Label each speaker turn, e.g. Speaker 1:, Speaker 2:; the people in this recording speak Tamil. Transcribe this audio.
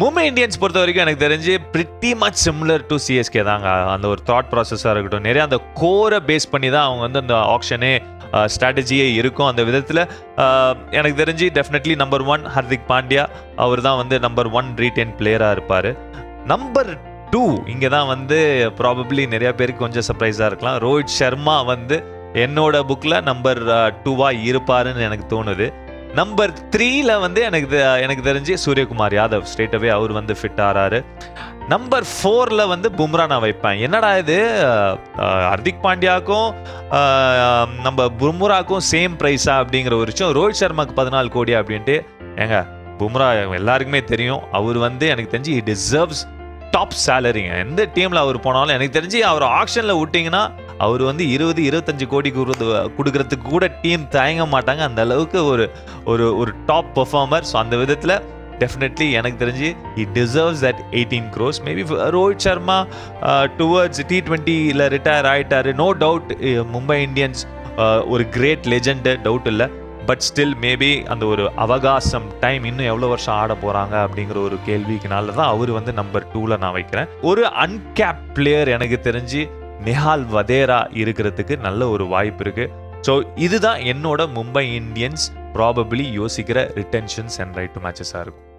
Speaker 1: மும்பை இந்தியன்ஸ் பொறுத்த வரைக்கும் எனக்கு தெரிஞ்சு pretty much similar to CSK தாங்க. அந்த ஒரு தாட் ப்ராசஸாக இருக்கட்டும் நிறைய அந்த கோரை பேஸ் பண்ணி தான் அவங்க வந்து அந்த ஆப்ஷனே ஸ்ட்ராட்டஜியே இருக்கும். அந்த விதத்தில் எனக்கு தெரிஞ்சு definitely number one Hardik Pandya அவர் தான் வந்து நம்பர் ஒன் ரீடைன் பிளேயராக இருப்பார். நம்பர் டூ இங்கே தான் வந்து ப்ராபப்ளி நிறையா பேருக்கு கொஞ்சம் சர்ப்ரைஸாக இருக்கலாம். ரோஹித் சர்மா வந்து என்னோட புக்கில் நம்பர் டூவாக இருப்பாருன்னு எனக்கு தோணுது. நம்பர் த்ரீல வந்து எனக்கு எனக்கு தெரிஞ்சு சூரியகுமார் யாதவ். ஸ்ட்ரெயிட்டவே அவர் வந்து ஃபிட் ஆறாரு. நம்பர் ஃபோரில் வந்து பும்ரா நான் வைப்பேன். என்னடா இது? ஹர்திக் பாண்டியாக்கும் நம்ம பும்ராக்கும் சேம் ப்ரைஸா அப்படிங்கிற ஒரு விஷயம். ரோஹித் சர்மாக்கு பதினாலு கோடி அப்படின்ட்டு. ஏங்க பும்ரா எல்லாருக்குமே தெரியும். அவர் வந்து எனக்கு தெரிஞ்சு he டிசர்வ்ஸ் டாப் சேலரிங்க எந்த டீமில் அவர் போனாலும் எனக்கு தெரிஞ்சு அவர் ஆக்ஷனில் விட்டிங்கன்னா அவர் வந்து இருபது இருபத்தஞ்சு கோடி கொடுத்து- கொடுக்கறதுக்கு கூட டீம் தயங்க மாட்டாங்க. அந்த அளவுக்கு ஒரு ஒரு ஒரு டாப் பெர்ஃபார்மர் ஸோ அந்த விதத்தில் டெஃபினெட்லி எனக்கு தெரிஞ்சு he deserves that eighteen crores maybe Rohit Sharma towards T டுவெண்ட்டியில் ரிட்டையர் ஆகிட்டார் நோ டவுட் மும்பை இந்தியன்ஸ் ஒரு கிரேட் லெஜெண்டு டவுட் இல்லை. பட் ஸ்டில் மேபி அந்த ஒரு அவகாசம் டைம் இன்னும் எவ்வளோ வருஷம் ஆட போகிறாங்க அப்படிங்கிற ஒரு கேள்விக்குனால தான் அவர் வந்து நம்பர் டூவில் நான் வைக்கிறேன். ஒரு அன்கேப் பிளேயர் எனக்கு தெரிஞ்சு நிஹால் வதேரா இருக்கிறதுக்கு நல்ல ஒரு வாய்ப்பு இருக்கு. ஸோ இதுதான் என்னோட மும்பை இந்தியன்ஸ் ப்ராபபிளி யோசிக்கிற ரிட்டென்ஷன்ஸ் அண்ட் ரைட் டு மேட்சஸாக இருக்கும்.